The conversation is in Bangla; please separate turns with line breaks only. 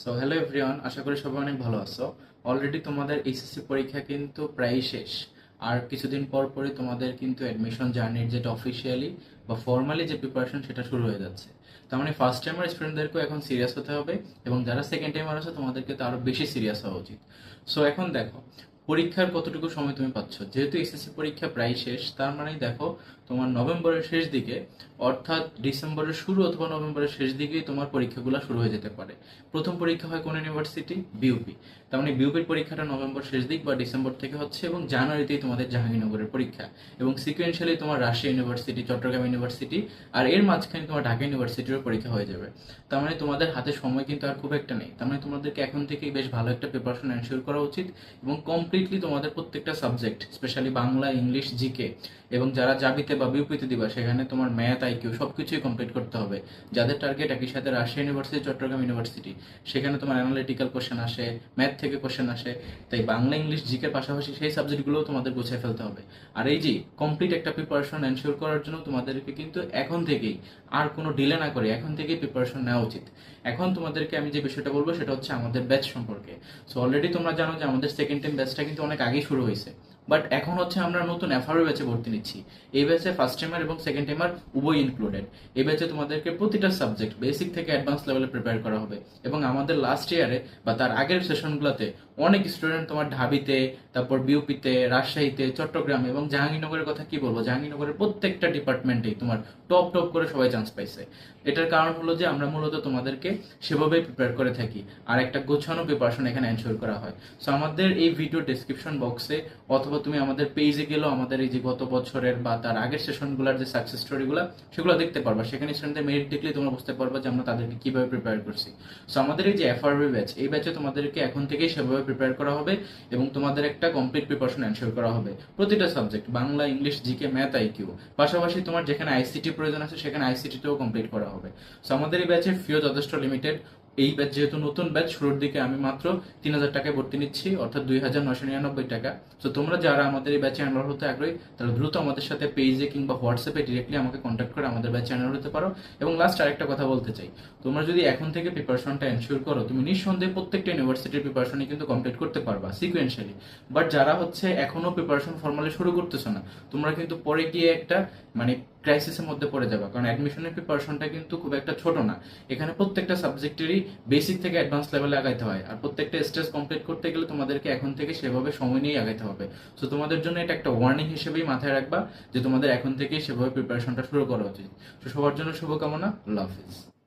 সো হ্যালো এভরিওয়ান আশা করি সবাই অনেক ভালো আছো। অলরেডি তোমাদের এইচএসসি পরীক্ষা কিন্তু প্রায় শেষ। আর কিছুদিন পর পরই তোমাদের কিন্তু অ্যাডমিশন জার্নির যেটা অফিসিয়ালি বা ফর্মালি যে প্রিপারেশন সেটা শুরু হয়ে যাচ্ছে। তার মানে ফার্স্ট টাইমের স্টুডেন্টদেরকেও এখন সিরিয়াস হতে হবে এবং যারা সেকেন্ড টাইমার আছে, তোমাদেরকে তো আরও বেশি সিরিয়াস হওয়া উচিত। সো এখন দেখো পরীক্ষার কতটুকু সময় তুমি পাচ্ছ? যেহেতু এসএসসি পরীক্ষা প্রায় শেষ, তার মানে দেখো তোমার নভেম্বরের শেষ দিকে, অর্থাৎ ডিসেম্বরের শুরু অথবা নভেম্বরের শেষ দিকেই তোমার পরীক্ষাগুলো শুরু হয়ে যেতে পারে। প্রথম পরীক্ষা হয় কোন ইউনিভার্সিটি বিউপি তার মানে বিউপির পরীক্ষাটা নভেম্বর শেষ দিক বা ডিসেম্বর থেকে হচ্ছে এবং জানুয়ারিতেই তোমাদের জাহাঙ্গীরনগরের পরীক্ষা। এবং সিকুয়েন্সিয়ালি তোমার রাশিয়া ইউনিভার্সিটি চট্টগ্রাম ইউনিভার্সিটি আর এর মাঝখানে তোমার ঢাকা ইউনিভার্সিটিরও পরীক্ষা হয়ে যাবে। তার মানে তোমাদের হাতে সময় কিন্তু আর খুব একটা নেই। তার মানে তোমাদেরকে এখন থেকেই বেশ ভালো একটা প্রিপারেশন এনশিওর করা উচিত এবং কমপ্লিটলি তোমাদের প্রত্যেকটা subject specially Bangla English GK এবং যারা জাবিতে বা বিউপিতে দিবা, সেখানে তোমার ম্যাথ আইকিউ সব কিছুই কমপ্লিট করতে হবে। যাদের টার্গেট একই সাথে রাজশাহী ইউনিভার্সিটি চট্টগ্রাম ইউনিভার্সিটি সেখানে তোমার অ্যানালিটিক্যাল কোশ্চেন আসে ম্যাথ থেকে কোশ্চেন আসে, তাই বাংলা ইংলিশ জিকের পাশাপাশি সেই সাবজেক্টগুলোও তোমাদের গুছিয়ে ফেলতে হবে। আর এই যে কমপ্লিট একটা প্রিপারেশন এনশিওর করার জন্য তোমাদেরকে কিন্তু এখন থেকেই আর কোনো ডিলে না করে এখন থেকেই প্রিপারেশন নেওয়া উচিত। এখন তোমাদেরকে আমি যে বিষয়টা বলব, সেটা হচ্ছে আমাদের ব্যাচ সম্পর্কে। সো অলরেডি তোমরা জানো যে আমাদের সেকেন্ড টাইম ব্যাচটা কিন্তু অনেক আগেই শুরু হয়েছে। বাট এখন হচ্ছে আমরা নতুন এফআরও ব্যাচে ভর্তি নিচ্ছি। এই ব্যাচে ফার্স্ট টাইমার এবং সেকেন্ড টাইমার উভয় ইনক্লুডেড এই ব্যাচে তোমাদেরকে প্রতিটা সাবজেক্ট বেসিক থেকে অ্যাডভান্স লেভেলে প্রিপেয়ার করা হবে। এবং আমাদের লাস্ট ইয়ারে বা তার আগের সেশনগুলোতে অনেক স্টুডেন্ট তোমার ঢাবিতে, তারপর বিউপিতে রাজশাহীতে, চট্টগ্রাম এবং জাহাঙ্গীরনগরের কথা কি বলব? জাহাঙ্গীরনগরের প্রত্যেকটা ডিপার্টমেন্টেই তোমার টপ টপ করে সবাই চান্স পাইছে। এটার কারণ হলো যে আমরা মূলত তোমাদেরকে সেভাবে প্রিপেয়ার করে থাকি। আর একটা গোছানো প্রিপারেশন এখানে এনশোর করা হয়। সো আমাদের এই ভিডিও ডেসক্রিপশন বক্সে অথবা তুমি আমাদের পেজে গেলেও আমাদের এই যে গত বছরের বা তার আগের সেশনগুলোর যে সাকসেস স্টোরিগুলো সেগুলো দেখতে পারবা। সেখানে স্টুডেন্টদের মেরিট দেখলে তোমরা বুঝতে পারবা যে আমরা তাদেরকে কীভাবে প্রিপেয়ার করছি। সো আমাদের এই যে এফআরবি ব্যাচ এই ব্যাচে তোমাদেরকে এখন থেকেই সেভাবে প্রিপেয়ার করা হবে এবং তোমাদের একটা কমপ্লিট প্রিপারেশন এনশোর করা হবে। প্রতিটা subject Bangla, English GK math IQ পাশাপাশি তোমার যেখানে আইসিটি প্রয়োজন আছে, সেখানে আইসিটিতেও কমপ্লিট করা হবে। সো আমাদের এই ব্যাচের ফিও যথেষ্ট লিমিটেড এই ব্যাচ যেহেতু নতুন ব্যাচ শুরুর দিকে আমি মাত্র তিন হাজার টাকায় ভর্তি নিচ্ছি, অর্থাৎ দুই হাজার নশো নিরানব্বই টাকা। তো তোমরা যারা আমাদের এই ব্যাচে এনরোল হতে আগ্রহী তারা দ্রুত আমাদের সাথে পেজে কিংবা হোয়াটসঅ্যাপে ডিরেক্টলি আমাকে কন্ট্যাক্ট করে আমাদের ব্যাচে এনরোল হতে পারো। এবং লাস্ট আরেকটা কথা বলতে চাই, তোমরা যদি এখন থেকে প্রিপারেশনটা এনশিওর করো, তুমি নিঃসন্দেহে প্রত্যেকটা ইউনিভার্সিটির প্রিপারেশনই কিন্তু কমপ্লিট করতে পারবা সিকুয়েন্সিয়ালি বাট যারা হচ্ছে এখনও প্রিপারেশন ফর্মালি শুরু করতেছো না, তোমরা কিন্তু পরে গিয়ে একটা মানে ক্রাইসিসের মধ্যে পড়ে যাবে। কারণ অ্যাডমিশনের প্রিপারেশনটা কিন্তু খুব একটা ছোট না। এখানে প্রত্যেকটা সাবজেক্টেরই বেসিক থেকে অ্যাডভান্স লেভেলে আগাইতে হয়। আর প্রত্যেকটা স্টেজ কমপ্লিট করতে গেলে তোমাদেরকে এখন থেকে সেভাবে সময় নিয়ে আগাইতে হবে। সো তোমাদের জন্য এটা একটা ওয়ার্নিং হিসেবেই মাথায় রাখবা যে তোমাদের এখন থেকেই সেভাবে প্রিপারেশনটা শুরু করা উচিত। তো সবার জন্য শুভকামনা। আল্লাহ হাফিজ।